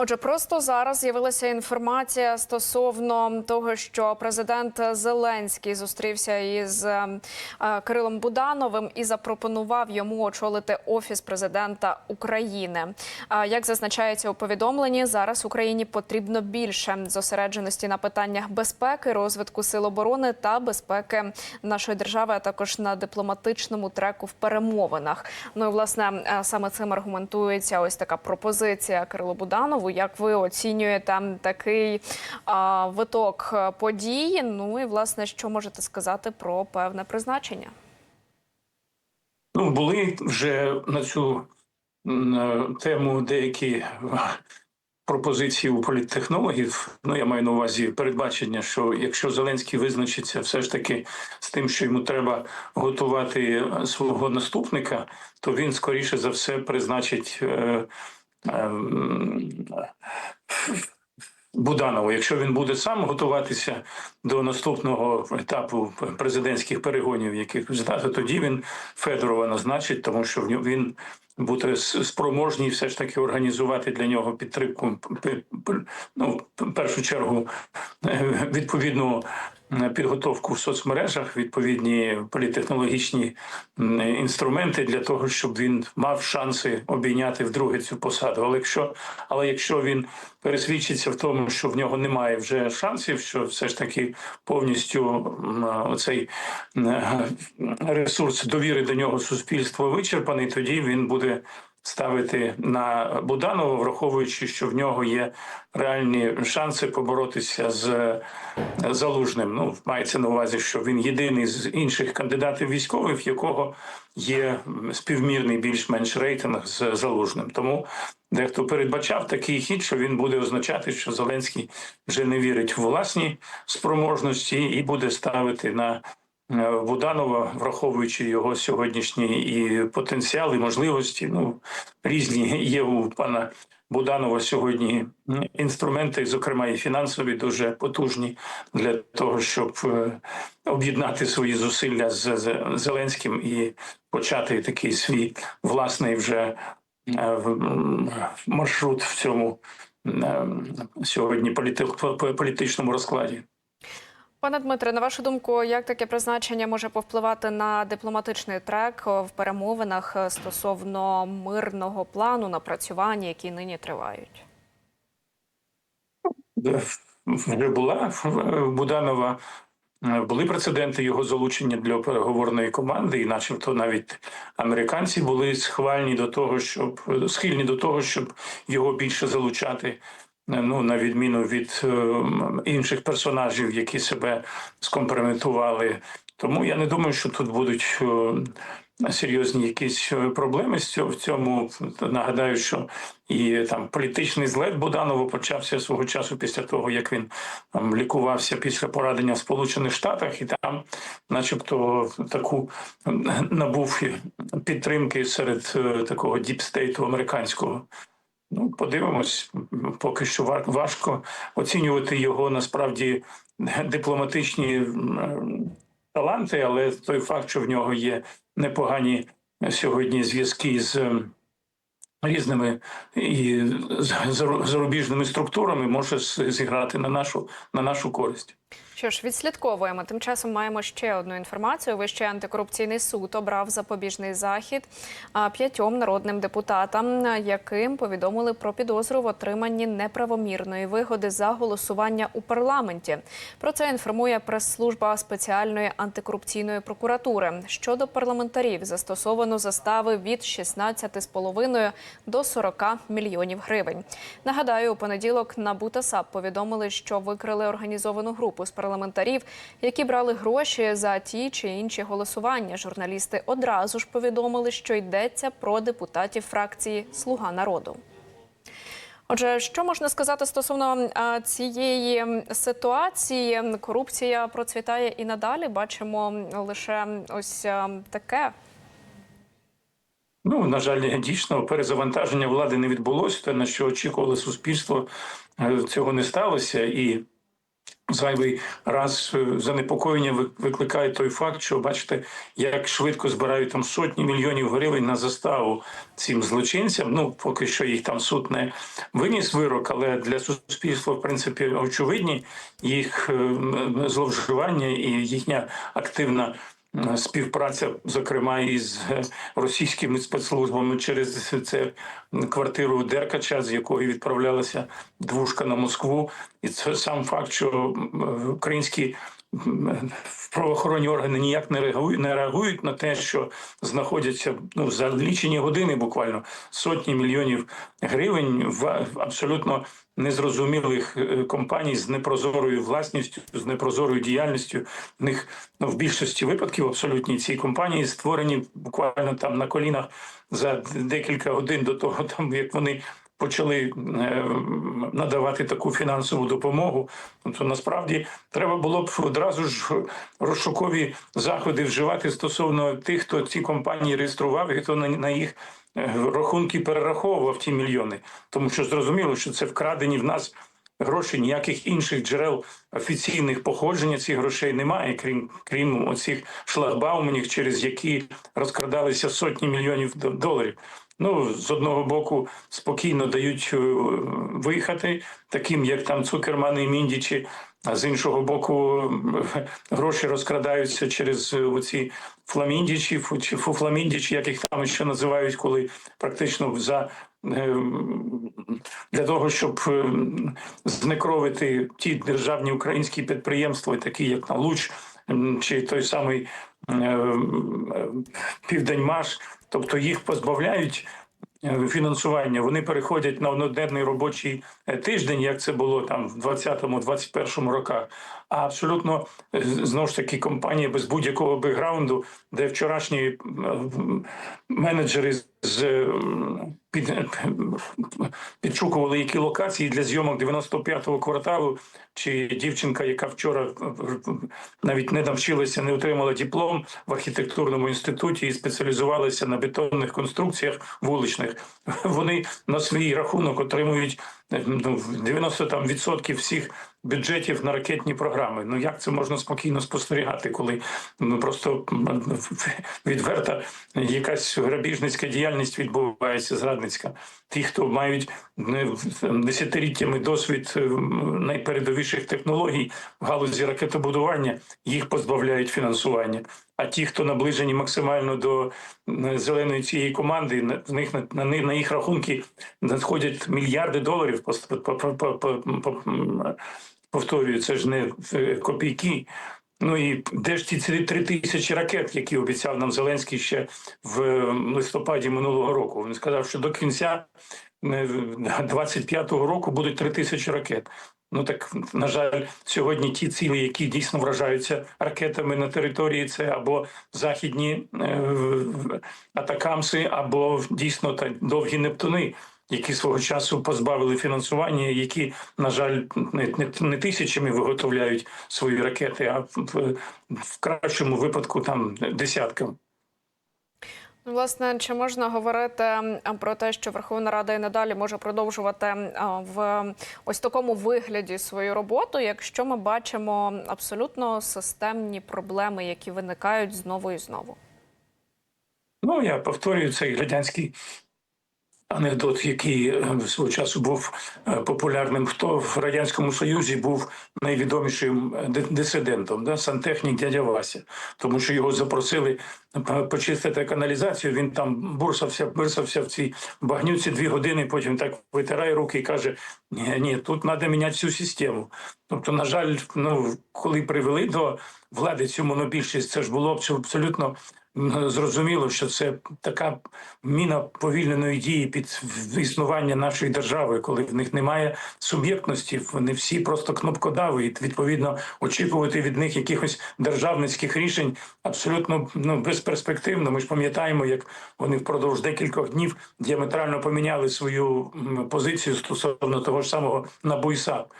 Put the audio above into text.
Отже, просто зараз з'явилася інформація стосовно того, що президент Зеленський зустрівся із е, Кирилом Будановим і запропонував йому очолити офіс президента України. Як зазначається у повідомленні, зараз Україні потрібно більше зосередженості на питаннях безпеки, розвитку сил оборони та безпеки нашої держави, а також на дипломатичному треку в перемовинах. Ну і власне е, саме цим аргументується ось така пропозиція Кирилу Буданову. Як ви оцінюєте такий а, виток е, подій? Ну і власне, що можете сказати про певне призначення? Ну, були вже на цю м, тему деякі пропозиції у політтехнологів. Ну, я маю на увазі передбачення, що якщо Зеленський визначиться все ж таки з тим, що йому треба готувати свого наступника, то він скоріше за все призначить. Е, е, м, Буданова, якщо він буде сам готуватися до наступного етапу президентських перегонів, яких здати, тоді він Федорова назначить, тому що він буде с- спроможний все ж таки організувати для нього підтримку. Ну, в першу чергу е, відповідну е, підготовку в соцмережах, відповідні політехнологічні інструменти для того, щоб він мав шанси обійняти вдруге цю посаду. Але якщо, але якщо він пересвідчиться в тому, що в нього немає вже шансів, що все ж таки повністю е, ресурс довіри до нього суспільства вичерпаний, тоді він буде ставити на Буданова, враховуючи, що в нього є реальні шанси поборотися з залужним. Ну мається на увазі, що він єдиний з інших кандидатів військових, в якого є співмірний більш-менш рейтинг з залужним. Тому дехто передбачав такий хід, що він буде означати, що Зеленський вже не вірить в власні спроможності і буде ставити на Буданова, враховуючи його сьогоднішній і потенціал, і можливості. Ну різні є у пана Буданова сьогодні інструменти, зокрема і фінансові, дуже потужні для того, щоб е, об'єднати свої зусилля з Зеленським і почати такий свій власний вже е, маршрут в цьому е, сьогодні політи- по- політичному розкладі. Пане Дмитре, на вашу думку, як таке призначення може повпливати на дипломатичний трек в перемовинах стосовно мирного плану напрацювання, які нині тривають? Була в Буданова. Були прецеденти його залучення для переговорної команди, і начебто навіть американці були схвальні до того, щоб схильні до того, щоб його більше залучати. Ну на відміну від е, інших персонажів, які себе скомпрометували. Тому я не думаю, що тут будуть е, серйозні якісь е, проблеми з цього в цьому. Нагадаю, що і там політичний злет Буданова почався свого часу після того, як він там лікувався після поранення в Сполучених Штатах, і там, начебто, таку набув підтримки серед такого діпстейту американського. Ну, подивимось, поки що важко оцінювати його насправді дипломатичні таланти, але той факт, що в нього є непогані сьогодні зв'язки з різними і зарубіжними структурами, може зіграти на нашу на нашу користь. Що ж, відслідковуємо. Тим часом маємо ще одну інформацію. Вищий антикорупційний суд обрав запобіжний захід п'ятьом народним депутатам, яким повідомили про підозру в отриманні неправомірної вигоди за голосування у парламенті. Про це інформує прес-служба спеціальної антикорупційної прокуратури. Щодо парламентарів застосовано застави від 16,5 до 40 мільйонів гривень. Нагадаю, у понеділок НАБУ та САП повідомили, що викрили організовану групу з парламентарів, які брали гроші за ті чи інші голосування. Журналісти одразу ж повідомили, що йдеться про депутатів фракції Слуга народу. Отже, що можна сказати стосовно цієї ситуації? Корупція процвітає і надалі. Бачимо лише ось таке. Ну на жаль, дійсно перезавантаження влади не відбулося. Те, на що очікувало суспільство, е, цього не сталося і. Зайвий раз е, занепокоєння ви- викликає той факт, що бачите, як швидко збирають там сотні мільйонів гривень на заставу цим злочинцям. Ну поки що їх там суд не виніс вирок, але для суспільства, в принципі, очевидні їх е, зловживання і їхня активна. Е, Співпраця, зокрема, із е, російськими спецслужбами через це квартиру Деркача, з якої відправлялася двушка на Москву, і це сам факт, що українські м, правоохоронні органи ніяк не реагують, не реагують на те, що знаходяться ну за лічені години, буквально сотні мільйонів гривень в абсолютно незрозумілих е, компаній з непрозорою власністю, з непрозорою діяльністю. В них ну, в більшості випадків абсолютні ці компанії створені буквально там на колінах за декілька годин до того, там як вони почали е, надавати таку фінансову допомогу. Тобто насправді треба було б одразу ж розшукові заходи вживати стосовно тих, хто ці компанії реєстрував і хто на, їх е, рахунки перераховував ті мільйони, тому що зрозуміло, що це вкрадені в нас. Гроші ніяких інших джерел офіційних походження цих грошей немає, крім крім оцих шлагбаумів, через які розкрадалися сотні мільйонів доларів. Ну з одного боку спокійно дають е, виїхати, таким як там Цукерман і Міндічі, а з іншого боку е, гроші розкрадаються через е, оці фламіндічі, чи фуфламіндічі, як їх там ще називають, коли практично за для того, щоб знекровити ті державні українські підприємства, такі як Луч м, чи той самий е, е, Південьмаш, тобто їх позбавляють. е, Фінансування вони переходять на одноденний робочий тиждень, як це було там в 20-21 роках. А абсолютно е, знову ж таки компанія без будь-якого бекграунду, де вчорашні е, менеджери з е, під, підшукували які локації для зйомок 95-го кварталу, чи дівчинка, яка вчора навіть не навчилася, не отримала диплом в архітектурному інституті і спеціалізувалася на бетонних конструкціях вуличних. Вони на свій рахунок отримують ну, 90 там відсотків всіх бюджетів на ракетні програми. Ну як це можна спокійно спостерігати, коли ну просто відверта якась грабіжницька діяльність відбувається зрадницька. Ті, хто мають е, десятиліттями досвід е, найпередовіших технологій в галузі ракетобудування, їх позбавляють фінансування. А ті, хто наближені максимально до зеленої цієї команди, в них на, них- на їх рахунки надходять мільярди доларів. по- по- по- по- по- Повторюю, це ж не е, копійки. Ну і де ж ті ці три тисячі ракет, які обіцяв нам Зеленський ще в е, листопаді минулого року? Він сказав, що до кінця е, 25-го року будуть три тисячі ракет. Ну так на жаль, сьогодні ті цілі, які дійсно вражаються ракетами на території, це або західні е, атакамси, або дійсно та довгі нептуни. Які свого часу позбавили фінансування, які, на жаль, не, тисячами виготовляють свої ракети, а в, в кращому випадку там десятками. Ну, Власне, чи можна говорити про те, що Верховна Рада і надалі може продовжувати в ось такому вигляді свою роботу, якщо ми бачимо абсолютно системні проблеми, які виникають знову і знову? Ну, я повторюю цей радянський анекдот, який е, свого часу був е, популярним. Хто в Радянському Союзі був найвідомішим е, дисидентом, да? сантехнік дядя Вася, тому що його запросили почистити каналізацію. Він там бурсався, бирсався в цій багнюці дві години. Потім так витирає руки і каже: Ні, тут треба міняти всю систему. Тобто, на жаль, ну коли привели до влади цю монобільшість, це ж було абсолютно зрозуміло, що це така міна повільненої дії під існування нашої держави, коли в них немає суб'єктності, вони всі просто кнопкодави, і відповідно очікувати від них якихось державницьких рішень абсолютно ну безперспективно. Ми ж пам'ятаємо, як вони впродовж декількох днів діаметрально поміняли свою позицію стосовно того ж самого НАБУ і САП.